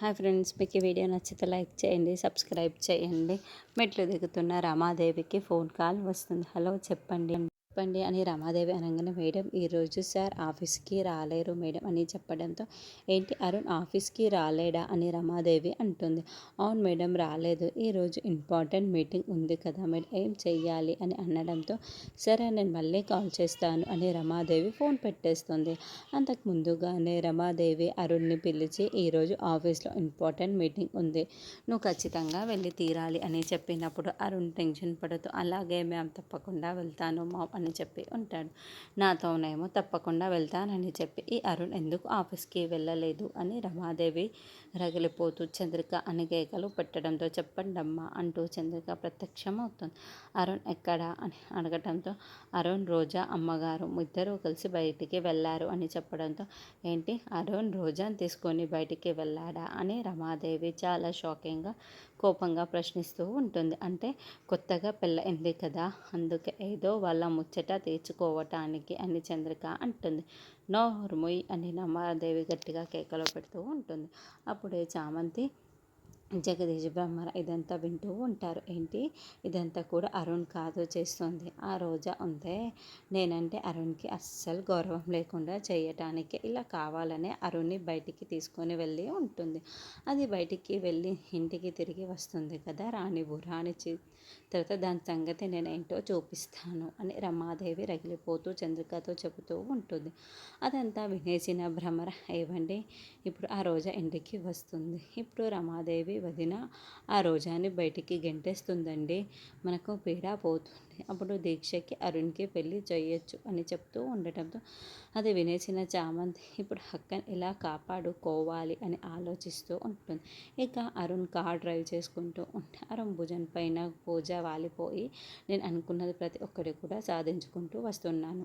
Hi friends మీకు ఈ video నచ్చితే లైక్ చేయండి సబ్స్క్రైబ్ చేయండి. మెట్లు దిగుతున్న రమాదేవికి ఫోన్ కాల్ వస్తుంది. హలో చెప్పండి. చెప్పండి అని రమాదేవి అనగానే మేడం ఈరోజు సార్ ఆఫీస్కి రాలేరు మేడం అని చెప్పడంతో ఏంటి అరుణ్ ఆఫీస్కి రాలేడా అని రమాదేవి అంటుంది. అవును మేడం రాలేదు. ఈరోజు ఇంపార్టెంట్ మీటింగ్ ఉంది కదా మేడం ఏం చెయ్యాలి అని అనడంతో సరే నేను మళ్ళీ కాల్ చేస్తాను అని రమాదేవి ఫోన్ పెట్టేస్తుంది. అంతకు ముందుగానే రమాదేవి అరుణ్ని పిలిచి ఈరోజు ఆఫీస్లో ఇంపార్టెంట్ మీటింగ్ ఉంది. నువ్వు ఖచ్చితంగా వెళ్ళి తీరాలి అని చెప్పినప్పుడు అరుణ్ టెన్షన్ పడుతూ అలాగే మ్యామ్ తప్పకుండా వెళ్తాను మా అని చెప్పి ఉంటాడు. నాతోనేమో తప్పకుండా వెళ్తానని చెప్పి ఈ అరుణ్ ఎందుకు ఆఫీస్కి వెళ్ళలేదు అని రమాదేవి రగిలిపోతూ చంద్రిక అని కేకలు పెట్టడంతో చెప్పండమ్మా అంటూ చంద్రిక ప్రత్యక్షం అవుతుంది అరుణ్ ఎక్కడా అని అడగటంతో అరుణ్ రోజా అమ్మగారు ఇద్దరూ కలిసి బయటికి వెళ్ళారు అని చెప్పడంతో ఏంటి అరుణ్ రోజాని తీసుకొని బయటికి వెళ్ళాడా అని రమాదేవి చాలా షాకింగ్గా కోపంగా ప్రశ్నిస్తూ ఉంటుంది. అంటే కొత్తగా పెళ్ళైంది కదా అందుకే ఏదో వాళ్ళ ముచ్చట తీర్చుకోవటానికి అని చంద్రిక అంటుంది. నో హుర్ముయ్ అని నమ్మాదేవి గట్టిగా కేకలు పెడుతూ ఉంటుంది. అప్పుడే చామంతి జగదీష్ బ్రహ్మర ఇదంతా వింటూ ఉంటారు. ఏంటి? ఇదంతా కూడా అరుణ్ కాదు చేస్తుంది. ఆ రోజా ఉందే. నేనంటే అరుణ్కి అస్సలు గౌరవం లేకుండా చేయటానికి ఇలా కావాలనే అరుణ్ని బయటికి తీసుకొని వెళ్ళి ఉంటుంది. అది బయటికి వెళ్ళి ఇంటికి తిరిగి వస్తుంది కదా రానివ్వు రాణి తర్వాత దాని సంగతి నేను ఏంటో చూపిస్తాను అని రమాదేవి రగిలిపోతూ చంద్రికతో చెబుతూ ఉంటుంది. అదంతా వినేసిన భ్రమర ఏవండి? ఇప్పుడు ఆ రోజా ఇంటికి వస్తుంది. ఇప్పుడు రమాదేవి వదిన ఆ రోజాని బయటికి గెంటేస్తుందండి. మనకు పీడ పోతుంది. అప్పుడు దీక్షకి అరుణ్కి పెళ్ళి చేయొచ్చు అని చెప్తూ ఉండటంతో అది వినేసిన చామంతి ఇప్పుడు హక్కని ఎలా కాపాడుకోవాలి అని ఆలోచిస్తూ ఉంటుంది. ఇక అరుణ్ కార్ డ్రైవ్ చేసుకుంటూ ఉంటే అరుణ్ భుజన్ పైన పూజ వాలిపోయి నేను అనుకున్నది ప్రతి ఒక్కటి కూడా సాధించుకుంటూ వస్తున్నాను.